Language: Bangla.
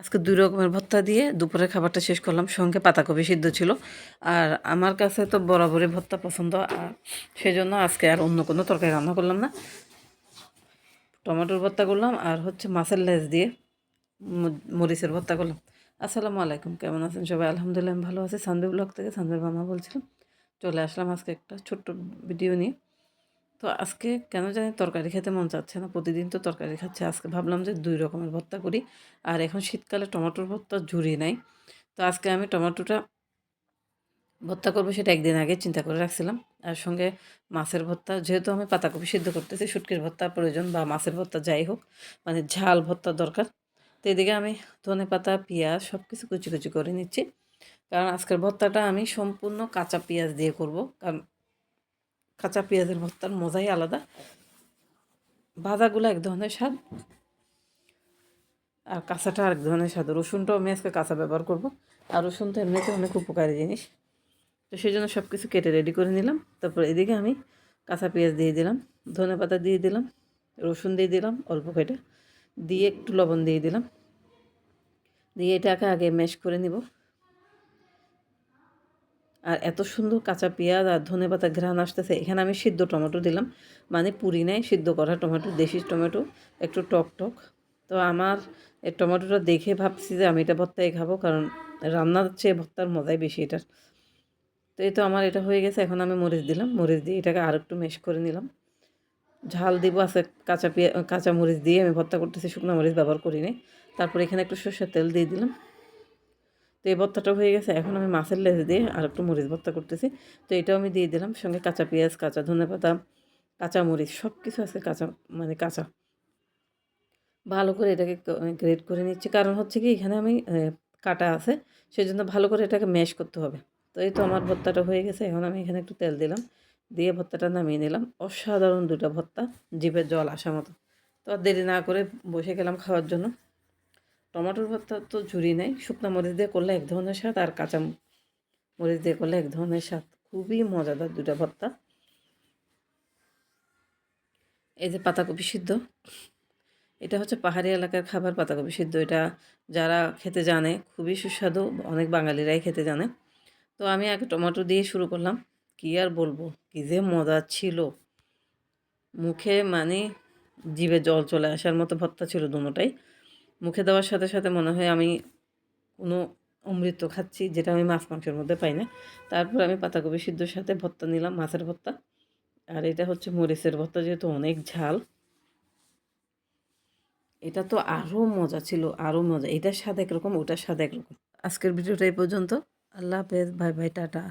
আজকে দুই রকমের ভর্তা দিয়ে দুপুরের খাবারটা শেষ করলাম। সঙ্গে পাতাকপি সিদ্ধ ছিল। আর আমার কাছে তো বরাবরই ভর্তা পছন্দ, আর সেজন্য আজকে আর অন্য কোনো তরকারি রান্না করলাম না। টমেটোর ভর্তা করলাম, আর হচ্ছে মাছের লেজ দিয়ে মরিচের ভর্তা করলাম। আসসালামু আলাইকুম, কেমন আছেন সবাই? আলহামদুলিল্লাহ আমি ভালো আছি। সানবি ব্লগ থেকে সানবির মামা বলছিলাম চলে আসলাম আজকে একটা ছোট্ট ভিডিও নিয়ে। তো আজকে কেন জানি তরকারি খেতে মন চাচ্ছে না। প্রতিদিন তো তরকারি খাচ্ছে। আজকে ভাবলাম যে দুই রকমের ভর্তা করি। আর এখন শীতকালে টমেটোর ভর্তা ঝুরি নাই। তো আজকে আমি টমেটোটা ভর্তা করব সেটা একদিন আগে চিন্তা করে রাখছিলাম। আর সঙ্গে মাছের ভর্তা, যেহেতু আমি পাতাকপি সিদ্ধ করতেছি, শুটকির ভর্তা প্রয়োজন বা মাছের ভর্তা যাই হোক মানে ঝাল ভর্তা দরকার। তো এদিকে আমি ধনে পাতা, পেঁয়াজ সব কিছু কুচি কুচি করে নিচ্ছি। কারণ আজকের ভর্তাটা আমি সম্পূর্ণ কাঁচা পেঁয়াজ দিয়ে করব। কারণ কাঁচা পেঁয়াজের ভর্তার মজাই আলাদা। ভাজাগুলো এক ধরনের স্বাদ। আর কাঁচাটা আরেক ধরনের স্বাদ। রসুনটাও আমি আজকে কাঁচা ব্যবহার করব। আর রসুন তো এমনিতে অনেক উপকারী জিনিস। তো সেই জন্য সব কিছু কেটে রেডি করে নিলাম। তারপর এদিকে আমি কাঁচা পেঁয়াজ দিয়ে দিলাম, ধনে পাতা দিয়ে দিলাম, রসুন দিয়ে দিলাম, অল্প কেটে দিয়ে একটু লবণ দিয়ে দিলাম। দিয়ে এটাকে আগে ম্যাশ করে নিব। আর এত সুন্দর কাঁচা পেঁয়াজ আর ধনে পাতা ঘ্রাণ আসতেছে। এখানে আমি সিদ্ধ টমেটো দিলাম। মানে পুরি নাই, সিদ্ধ করা টমেটো, দেশি টমেটো, একটু টক টক। তো আমার এই টমেটোটা দেখে ভাবছি যে আমি এটা ভর্তায় খাব, কারণ রান্নার চেয়ে ভর্তার মজাই বেশি এটার। তো এই তো আমার এটা হয়ে গেছে, এখন আমি মরিচ দিলাম। মরিচ দিয়ে এটাকে আর একটু মেশ করে নিলাম। ঝাল দিব আছে কাঁচা পেঁয়া, কাঁচা মরিচ দিয়ে। আমি ভর্তা করতেছি, শুকনো মরিচ ব্যবহার করি নি তারপর এখানে একটু সর্ষের তেল দিয়ে দিলাম। তো এই ভর্তাটা হয়ে গেছে। এখন আমি মাছের লেজ দিয়ে আর একটু মরিচ ভর্তা করতেছি। তো এটাও আমি দিয়ে দিলাম। সঙ্গে কাঁচা পেঁয়াজ, কাঁচা ধনে পাতা কাঁচা মরিচ সব কিছু আছে কাঁচা মানে কাঁচা। ভালো করে এটাকে গ্রেড করে নিচ্ছি। কারণ হচ্ছে কি, এখানে আমি কাটা আছে। সেই জন্য ভালো করে এটাকে ম্যাশ করতে হবে। তো এই তো আমার ভর্তাটা হয়ে গেছে। এখন আমি এখানে একটু তেল দিলাম। দিয়ে ভর্তাটা নামিয়ে নিলাম। অসাধারণ দুটো ভর্তা। জিভের জল আসা মতো। তো দেরি না করে বসে গেলাম খাওয়ার জন্য। টমেটোর ভর্তা তো ঝুরি নেই, শুকনো মরিচ দিয়ে করলে এক ধরনের স্বাদ আর কাঁচা মরিচ দিয়ে করলে এক ধরনের স্বাদ। খুবই মজাদার দুটা ভর্তা। এই যে পাতাকপি সিদ্ধ, এটা হচ্ছে পাহাড়ি এলাকার খাবার পাতাকপি সিদ্ধ। এটা যারা খেতে জানে, খুবই সুস্বাদু, অনেক বাঙালিরাই খেতে জানে। তো আমি আগে টমেটো দিয়ে শুরু করলাম, কী আর বলব, কী যে মজা ছিল। মুখে মানে জিভে জল চলে আসার মতো ভর্তা ছিল দুটোটাই। মুখে দেওয়ার সাথে সাথে মনে হয় আমি কোনো অমৃত খাচ্ছি, যেটা আমি মাছ মাংসের মধ্যে পাই না। তারপর আমি পাতাকপি সিদ্ধর সাথে ভর্তা নিলাম, মাছের ভর্তা। আর এটা হচ্ছে মরিচের ভর্তা, যেহেতু অনেক ঝাল। এটা তো আরও মজা ছিল আরও মজা। এটার স্বাদ একরকম, ওটার স্বাদ একরকম। আজকের ভিডিওটা এই পর্যন্ত। আল্লাহ হাফেজ, বাই বাই, টাটা।